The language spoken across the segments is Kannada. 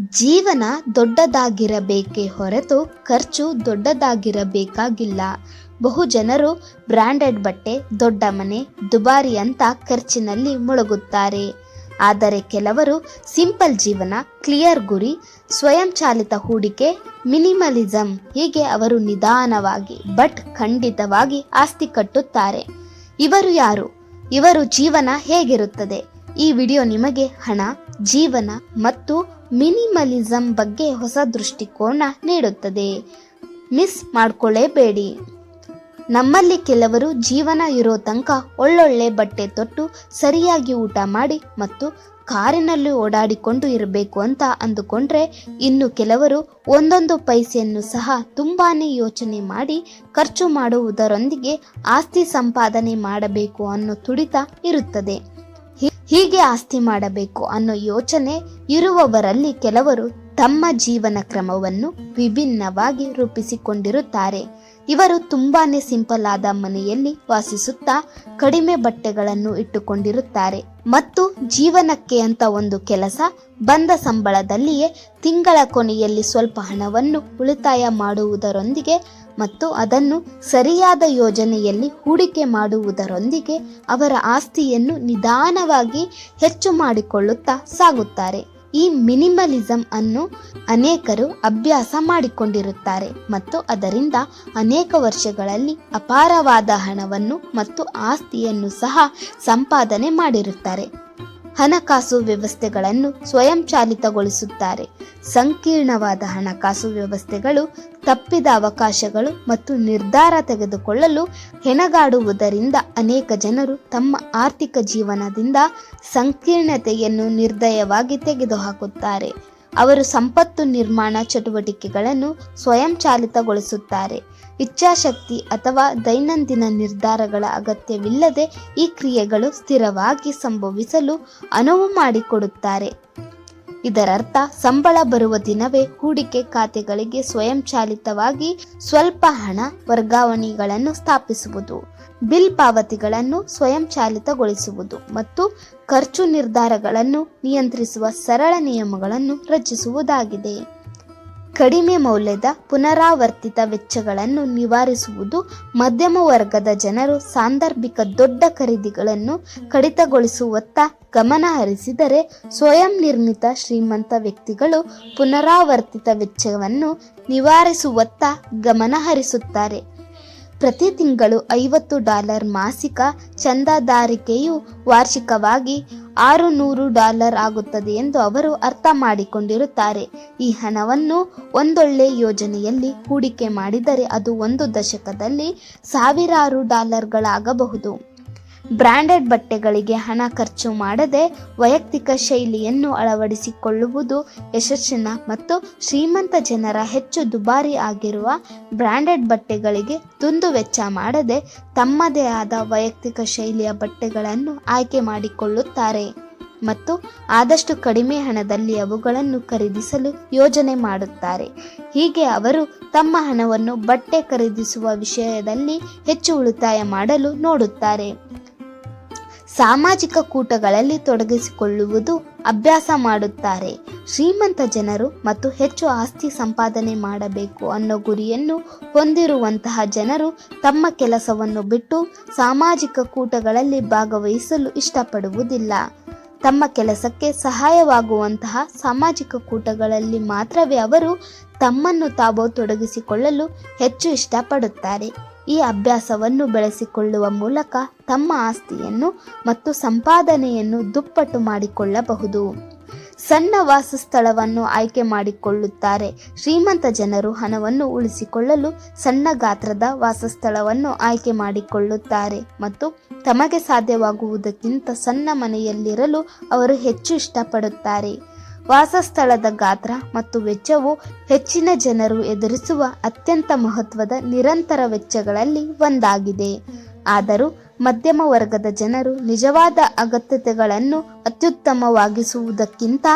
ಜೀವನ ದೊಡ್ಡದಾಗಿರಬೇಕೇ ಹೊರತು ಖರ್ಚು ದೊಡ್ಡದಾಗಿರಬೇಕಾಗಿಲ್ಲ. ಬಹು ಜನರು ಬ್ರ್ಯಾಂಡೆಡ್ ಬಟ್ಟೆ, ದೊಡ್ಡ ಮನೆ, ದುಬಾರಿ ಅಂತ ಖರ್ಚಿನಲ್ಲಿ ಮುಳುಗುತ್ತಾರೆ. ಆದರೆ ಕೆಲವರು ಸಿಂಪಲ್ ಜೀವನ, ಕ್ಲಿಯರ್ ಗುರಿ, ಸ್ವಯಂಚಾಲಿತ ಹೂಡಿಕೆ, ಮಿನಿಮಲಿಸಂ ಹೀಗೆ ಅವರು ನಿಧಾನವಾಗಿ ಬಟ್ ಖಂಡಿತವಾಗಿ ಆಸ್ತಿ ಕಟ್ಟುತ್ತಾರೆ. ಇವರು ಯಾರು? ಇವರು ಜೀವನ ಹೇಗಿರುತ್ತದೆ? ಈ ವಿಡಿಯೋ ನಿಮಗೆ ಹಣ, ಜೀವನ ಮತ್ತು ಮಿನಿಮಲಿಸಂ ಬಗ್ಗೆ ಹೊಸ ದೃಷ್ಟಿಕೋನ ನೀಡುತ್ತದೆ. ಮಿಸ್ ಮಾಡ್ಕೊಳ್ಳೇಬೇಡಿ. ನಮ್ಮಲ್ಲಿ ಕೆಲವರು ಜೀವನ ಇರೋ ತನಕ ಒಳ್ಳೊಳ್ಳೆ ಬಟ್ಟೆ ತೊಟ್ಟು ಸರಿಯಾಗಿ ಊಟ ಮಾಡಿ ಮತ್ತು ಕಾರಿನಲ್ಲಿ ಓಡಾಡಿಕೊಂಡು ಇರಬೇಕು ಅಂತ ಅಂದುಕೊಂಡ್ರೆ ಇನ್ನು ಕೆಲವರು ಒಂದೊಂದು ಪೈಸೆಯನ್ನು ಸಹ ತುಂಬಾ ಯೋಚನೆ ಮಾಡಿ ಖರ್ಚು ಮಾಡುವುದರೊಂದಿಗೆ ಆಸ್ತಿ ಸಂಪಾದನೆ ಮಾಡಬೇಕು ಅನ್ನೋ ತುಡಿತ ಇರುತ್ತದೆ. ಹೀಗೆ ಆಸ್ತಿ ಮಾಡಬೇಕು ಅನ್ನೋ ಯೋಚನೆ ಇರುವವರಲ್ಲಿ ಕೆಲವರು ತಮ್ಮ ಜೀವನ ಕ್ರಮವನ್ನು ವಿಭಿನ್ನವಾಗಿ ರೂಪಿಸಿಕೊಂಡಿರುತ್ತಾರೆ. ಇವರು ತುಂಬಾನೇ ಸಿಂಪಲ್ ಆದ ಮನೆಯಲ್ಲಿ ವಾಸಿಸುತ್ತಾ ಕಡಿಮೆ ಬಟ್ಟೆಗಳನ್ನು ಇಟ್ಟುಕೊಂಡಿರುತ್ತಾರೆ. ಮತ್ತು ಜೀವನಕ್ಕೆ ಅಂತ ಒಂದು ಕೆಲಸ ಬಂದ ಸಂಬಳದಲ್ಲಿಯೇ ತಿಂಗಳ ಕೊನೆಯಲ್ಲಿ ಸ್ವಲ್ಪ ಹಣವನ್ನು ಉಳಿತಾಯ ಮಾಡುವುದರೊಂದಿಗೆ ಮತ್ತು ಅದನ್ನು ಸರಿಯಾದ ಯೋಜನೆಯಲ್ಲಿ ಹೂಡಿಕೆ ಮಾಡುವುದರೊಂದಿಗೆ ಅವರ ಆಸ್ತಿಯನ್ನು ನಿಧಾನವಾಗಿ ಹೆಚ್ಚು ಮಾಡಿಕೊಳ್ಳುತ್ತಾ ಸಾಗುತ್ತಾರೆ. ಈ ಮಿನಿಮಲಿಸಂ ಅನ್ನು ಅನೇಕರು ಅಭ್ಯಾಸ ಮಾಡಿಕೊಂಡಿರುತ್ತಾರೆ ಮತ್ತು ಅದರಿಂದ ಅನೇಕ ವರ್ಷಗಳಲ್ಲಿ ಅಪಾರವಾದ ಹಣವನ್ನು ಮತ್ತು ಆಸ್ತಿಯನ್ನು ಸಹ ಸಂಪಾದನೆ ಮಾಡಿರುತ್ತಾರೆ. ಹಣಕಾಸು ವ್ಯವಸ್ಥೆಗಳನ್ನು ಸ್ವಯಂಚಾಲಿತಗೊಳಿಸುತ್ತಾರೆ. ಸಂಕೀರ್ಣವಾದ ಹಣಕಾಸು ವ್ಯವಸ್ಥೆಗಳು ತಪ್ಪಿದ ಅವಕಾಶಗಳು ಮತ್ತು ನಿರ್ಧಾರ ತೆಗೆದುಕೊಳ್ಳಲು ಹೆಣಗಾಡುವುದರಿಂದ ಅನೇಕ ಜನರು ತಮ್ಮ ಆರ್ಥಿಕ ಜೀವನದಿಂದ ಸಂಕೀರ್ಣತೆಯನ್ನು ನಿರ್ದಯವಾಗಿ ತೆಗೆದುಹಾಕುತ್ತಾರೆ. ಅವರು ಸಂಪತ್ತು ನಿರ್ಮಾಣ ಚಟುವಟಿಕೆಗಳನ್ನು ಸ್ವಯಂಚಾಲಿತಗೊಳಿಸುತ್ತಾರೆ ಇಚ್ಛಾಶಕ್ತಿ ಅಥವಾ ದೈನಂದಿನ ನಿರ್ಧಾರಗಳ ಅಗತ್ಯವಿಲ್ಲದೆ ಈ ಕ್ರಿಯೆಗಳು ಸ್ಥಿರವಾಗಿ ಸಂಭವಿಸಲು ಅನುವು ಮಾಡಿಕೊಡುತ್ತಾರೆ. ಇದರರ್ಥ ಸಂಬಳ ಬರುವ ದಿನವೇ ಹೂಡಿಕೆ ಖಾತೆಗಳಿಗೆ ಸ್ವಯಂಚಾಲಿತವಾಗಿ ಸ್ವಲ್ಪ ಹಣ ವರ್ಗಾವಣೆಗಳನ್ನು ಸ್ಥಾಪಿಸುವುದು, ಬಿಲ್ ಪಾವತಿಗಳನ್ನು ಸ್ವಯಂಚಾಲಿತಗೊಳಿಸುವುದು ಮತ್ತು ಖರ್ಚು ನಿರ್ಧಾರಗಳನ್ನು ನಿಯಂತ್ರಿಸುವ ಸರಳ ನಿಯಮಗಳನ್ನು ರಚಿಸುವುದಾಗಿದೆ. ಕಡಿಮೆ ಮೌಲ್ಯದ ಪುನರಾವರ್ತಿತ ವೆಚ್ಚಗಳನ್ನು ನಿವಾರಿಸುವುದು ಮಧ್ಯಮ ವರ್ಗದ ಜನರು ಸಾಂದರ್ಭಿಕ ದೊಡ್ಡ ಖರೀದಿಗಳನ್ನು ಕಡಿತಗೊಳಿಸುವತ್ತ ಗಮನ ಹರಿಸಿದರೆ ಸ್ವಯಂ ನಿರ್ಮಿತ ಶ್ರೀಮಂತ ವ್ಯಕ್ತಿಗಳು ಪುನರಾವರ್ತಿತ ವೆಚ್ಚವನ್ನು ನಿವಾರಿಸುವತ್ತ ಗಮನ ಹರಿಸುತ್ತಾರೆ. ಪ್ರತಿ ತಿಂಗಳು ಐವತ್ತು ಡಾಲರ್ ಮಾಸಿಕ ಚಂದಾದಾರಿಕೆಯು ವಾರ್ಷಿಕವಾಗಿ ಆರು ನೂರು ಡಾಲರ್ ಆಗುತ್ತದೆ ಎಂದು ಅವರು ಅರ್ಥ ಮಾಡಿಕೊಂಡಿರುತ್ತಾರೆ. ಈ ಹಣವನ್ನು ಒಂದೊಳ್ಳೆ ಯೋಜನೆಯಲ್ಲಿ ಹೂಡಿಕೆ ಮಾಡಿದರೆ ಅದು ಒಂದು ದಶಕದಲ್ಲಿ ಸಾವಿರಾರು ಡಾಲರ್ಗಳಾಗಬಹುದು. ಬ್ರ್ಯಾಂಡೆಡ್ ಬಟ್ಟೆಗಳಿಗೆ ಹಣ ಖರ್ಚು ಮಾಡದೆ ವೈಯಕ್ತಿಕ ಶೈಲಿಯನ್ನು ಅಳವಡಿಸಿಕೊಳ್ಳುವುದು ಯಶಸ್ಸಿನ ಮತ್ತು ಶ್ರೀಮಂತ ಜನರ ಹೆಚ್ಚು ದುಬಾರಿ ಆಗಿರುವ ಬ್ರ್ಯಾಂಡೆಡ್ ಬಟ್ಟೆಗಳಿಗೆ ತುಂದು ವೆಚ್ಚ ಮಾಡದೆ ತಮ್ಮದೇ ಆದ ವೈಯಕ್ತಿಕ ಶೈಲಿಯ ಬಟ್ಟೆಗಳನ್ನು ಆಯ್ಕೆ ಮಾಡಿಕೊಳ್ಳುತ್ತಾರೆ ಮತ್ತು ಆದಷ್ಟು ಕಡಿಮೆ ಹಣದಲ್ಲಿ ಅವುಗಳನ್ನು ಖರೀದಿಸಲು ಯೋಜನೆ ಮಾಡುತ್ತಾರೆ. ಹೀಗೆ ಅವರು ತಮ್ಮ ಹಣವನ್ನು ಬಟ್ಟೆ ಖರೀದಿಸುವ ವಿಷಯದಲ್ಲಿ ಹೆಚ್ಚು ಉಳಿತಾಯ ಮಾಡಲು ನೋಡುತ್ತಾರೆ. ಸಾಮಾಜಿಕ ಕೂಟಗಳಲ್ಲಿ ತೊಡಗಿಸಿಕೊಳ್ಳುವುದು ಅಭ್ಯಾಸ ಮಾಡುತ್ತಾರೆ. ಶ್ರೀಮಂತ ಜನರು ಮತ್ತು ಹೆಚ್ಚು ಆಸ್ತಿ ಸಂಪಾದನೆ ಮಾಡಬೇಕು ಅನ್ನೋ ಗುರಿಯನ್ನು ಹೊಂದಿರುವಂತಹ ಜನರು ತಮ್ಮ ಕೆಲಸವನ್ನು ಬಿಟ್ಟು ಸಾಮಾಜಿಕ ಕೂಟಗಳಲ್ಲಿ ಭಾಗವಹಿಸಲು ಇಷ್ಟಪಡುವುದಿಲ್ಲ. ತಮ್ಮ ಕೆಲಸಕ್ಕೆ ಸಹಾಯವಾಗುವಂತಹ ಸಾಮಾಜಿಕ ಕೂಟಗಳಲ್ಲಿ ಮಾತ್ರವೇ ಅವರು ತಮ್ಮನ್ನು ತಾವು ತೊಡಗಿಸಿಕೊಳ್ಳಲು ಹೆಚ್ಚು ಇಷ್ಟಪಡುತ್ತಾರೆ. ಈ ಅಭ್ಯಾಸವನ್ನು ಬೆಳೆಸಿಕೊಳ್ಳುವ ಮೂಲಕ ತಮ್ಮ ಆಸ್ತಿಯನ್ನು ಮತ್ತು ಸಂಪಾದನೆಯನ್ನು ದುಪ್ಪಟ್ಟು ಮಾಡಿಕೊಳ್ಳಬಹುದು. ಸಣ್ಣ ವಾಸಸ್ಥಳವನ್ನು ಆಯ್ಕೆ ಮಾಡಿಕೊಳ್ಳುತ್ತಾರೆ. ಶ್ರೀಮಂತ ಜನರು ಹಣವನ್ನು ಉಳಿಸಿಕೊಳ್ಳಲು ಸಣ್ಣ ಗಾತ್ರದ ವಾಸಸ್ಥಳವನ್ನು ಆಯ್ಕೆ ಮಾಡಿಕೊಳ್ಳುತ್ತಾರೆ ಮತ್ತು ತಮಗೆ ಸಾಧ್ಯವಾಗುವುದಕ್ಕಿಂತ ಸಣ್ಣ ಮನೆಯಲ್ಲಿರಲು ಅವರು ಹೆಚ್ಚು ಇಷ್ಟಪಡುತ್ತಾರೆ. ವಾಸಸ್ಥಳದ ಗಾತ್ರ ಮತ್ತು ವೆಚ್ಚವು ಹೆಚ್ಚಿನ ಜನರು ಎದುರಿಸುವ ಅತ್ಯಂತ ಮಹತ್ವದ ನಿರಂತರ ವೆಚ್ಚಗಳಲ್ಲಿ ಒಂದಾಗಿದೆ. ಆದರೂ ಮಧ್ಯಮ ವರ್ಗದ ಜನರು ನಿಜವಾದ ಅಗತ್ಯತೆಗಳನ್ನು ಅತ್ಯುತ್ತಮವಾಗಿಸುವುದಕ್ಕಿಂತ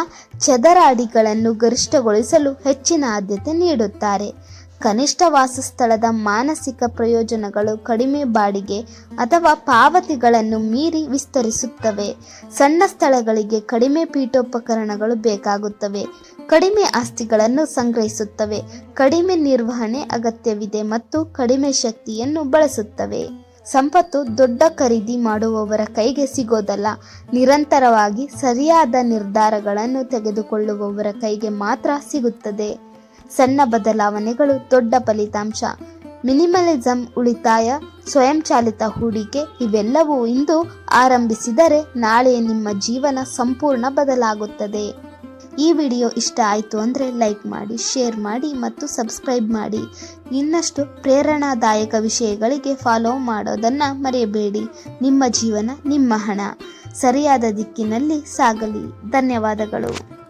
ಚದರ ಅಡಿಗಳನ್ನು ಗರಿಷ್ಠಗೊಳಿಸಲು ಹೆಚ್ಚಿನ ಆದ್ಯತೆ ನೀಡುತ್ತಾರೆ. ಕನಿಷ್ಠ ವಾಸಸ್ಥಳದ ಮಾನಸಿಕ ಪ್ರಯೋಜನಗಳು ಕಡಿಮೆ ಬಾಡಿಗೆ ಅಥವಾ ಪಾವತಿಗಳನ್ನು ಮೀರಿ ವಿಸ್ತರಿಸುತ್ತವೆ. ಸಣ್ಣ ಸ್ಥಳಗಳಿಗೆ ಕಡಿಮೆ ಪೀಠೋಪಕರಣಗಳು ಬೇಕಾಗುತ್ತವೆ. ಕಡಿಮೆ ಆಸ್ತಿಗಳನ್ನು ಸಂಗ್ರಹಿಸುತ್ತವೆ. ಕಡಿಮೆ ನಿರ್ವಹಣೆ ಅಗತ್ಯವಿದೆ ಮತ್ತು ಕಡಿಮೆ ಶಕ್ತಿಯನ್ನು ಬಳಸುತ್ತವೆ. ಸಂಪತ್ತು ದೊಡ್ಡ ಖರೀದಿ ಮಾಡುವವರ ಕೈಗೆ ಸಿಗೋದಲ್ಲ. ನಿರಂತರವಾಗಿ ಸರಿಯಾದ ನಿರ್ಧಾರಗಳನ್ನು ತೆಗೆದುಕೊಳ್ಳುವವರ ಕೈಗೆ ಮಾತ್ರ ಸಿಗುತ್ತದೆ. ಸಣ್ಣ ಬದಲಾವಣೆಗಳು ದೊಡ್ಡ ಫಲಿತಾಂಶ. ಮಿನಿಮಲಿಸಂ ಉಳಿತಾಯ, ಸ್ವಯಂಚಾಲಿತ ಹೂಡಿಕೆ ಇವೆಲ್ಲವೂ ಇಂದು ಆರಂಭಿಸಿದರೆ ನಾಳೆ ನಿಮ್ಮ ಜೀವನ ಸಂಪೂರ್ಣ ಬದಲಾಗುತ್ತದೆ. ಈ ವಿಡಿಯೋ ಇಷ್ಟ ಆಯಿತು ಅಂದರೆ ಲೈಕ್ ಮಾಡಿ, ಶೇರ್ ಮಾಡಿ ಮತ್ತು ಸಬ್ಸ್ಕ್ರೈಬ್ ಮಾಡಿ. ಇನ್ನಷ್ಟು ಪ್ರೇರಣಾದಾಯಕ ವಿಷಯಗಳಿಗೆ ಫಾಲೋ ಮಾಡೋದನ್ನು ಮರೆಯಬೇಡಿ. ನಿಮ್ಮ ಜೀವನ, ನಿಮ್ಮ ಹಣ. ಸರಿಯಾದ ದಿಕ್ಕಿನಲ್ಲಿ ಸಾಗಲಿ. ಧನ್ಯವಾದಗಳು.